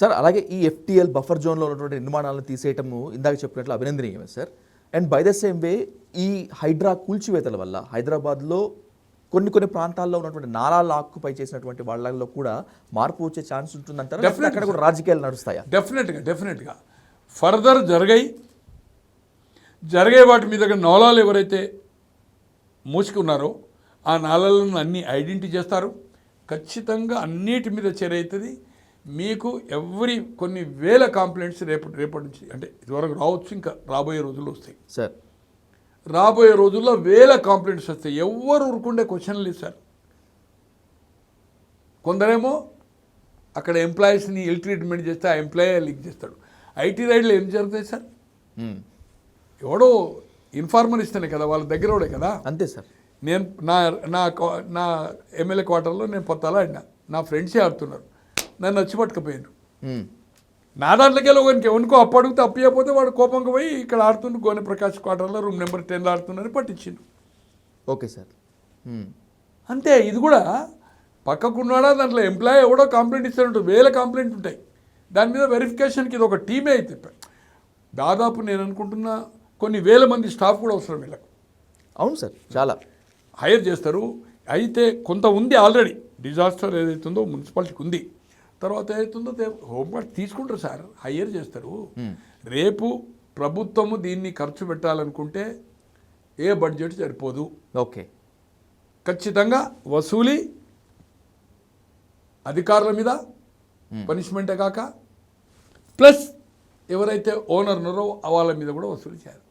Sir అలాగే ఈ FTL buffer జోన్లో ఉన్నటువంటి నిర్మాణాలను తీసేయటము ఇందాక చెప్పినట్లు అభినందనీయమే sir. And by the same way ఈ హైడ్రా కూల్చివేతల వల్ల హైదరాబాద్లో కొన్ని కొన్ని ప్రాంతాల్లో ఉన్నటువంటి నాలాలు ఆక్యుపై చేసినటువంటి వాళ్ళలో కూడా మార్పు వచ్చే ఛాన్స్ ఉంటుందంటారా? అక్కడ కూడా రాజకీయాలు నడుస్తాయా? డెఫినెట్గా డెఫినెట్గా ఫర్దర్ జరిగాయి. జరిగే వాటి మీద నోలాలు ఎవరైతే మూసుకున్నారో ఆ నాళాలను అన్ని ఐడెంటిటీ చేస్తారు. ఖచ్చితంగా అన్నిటి మీద చర్య అవుతుంది. మీకు ఎవ్రీ కొన్ని వేల కాంప్లైంట్స్ రేపటి రేపటి నుంచి అంటే ఇదివరకు రావచ్చు ఇంకా రాబోయే రోజుల్లో వస్తాయి. సార్. రాబోయే రోజుల్లో వేల కాంప్లైంట్స్ వస్తాయి. ఎవరు ఊరుకుండే క్వశ్చన్ లేదు సార్. కొందరేమో అక్కడ ఎంప్లాయీస్ని ఇల్ ట్రీట్మెంట్ చేస్తే ఆ ఎంప్లాయీ లీక్ చేస్తాడు. ఐటీ రైడ్లో ఏం జరుగుతాయి సార్. ఎవడో ఇన్ఫార్మర్ ఇస్తేనే కదా వాళ్ళ దగ్గర వాడే కదా? అంతే సార్. నేను నా నా నా ఎమ్మెల్యే క్వార్టర్లో నేను పొత్తాలా ఆడినా. నా ఫ్రెండ్సే ఆడుతున్నారు. నన్ను వచ్చి పట్టుకుపోయారు మ్మ్. నా దాంట్లోకి వెళ్ళి ఒకరికి ఎవరికో అప్పు అడిగితే అప్పకపోతే వాడు కోపంగా పోయి ఇక్కడ ఆడుతుండు గోనె ప్రకాష్ క్వార్టర్లో రూమ్ నెంబర్ టెన్లో ఆడుతున్నారని పట్టించిండు. Okay sir. అంతే ఇది కూడా పక్కకున్నాడా దాంట్లో ఎంప్లాయీ ఎవడో కంప్లైంట్ ఇస్తాడు వేల కంప్లైంట్ ఉంటాయి. దాని మీద వెరిఫికేషన్కి ఇది ఒక టీమే అయితే. దాదాపు నేను అనుకుంటున్నా కొన్ని వేల మంది స్టాఫ్ కూడా అవసరం వీళ్ళకు. అవును సార్ చాలా. హైర్ చేస్తారు. అయితే కొంత ఉంది ఆల్రెడీ. డిజాస్టర్ ఏదైతుందో మున్సిపాలిటీకి ఉంది. తర్వాత ఏదైతుందో హోంవర్క్ తీసుకుంటారు సార్ హైయర్ చేస్తారు. రేపు ప్రభుత్వము దీన్ని ఖర్చు పెట్టాలనుకుంటే ఏ బడ్జెట్ సరిపోదు. ఓకే. ఖచ్చితంగా వసూలి అధికారుల మీద పనిష్మెంటే కాక ప్లస్ ఎవరైతే ఓనర్ ఉన్నారో వాళ్ళ మీద కూడా వసూలు చేయాలి.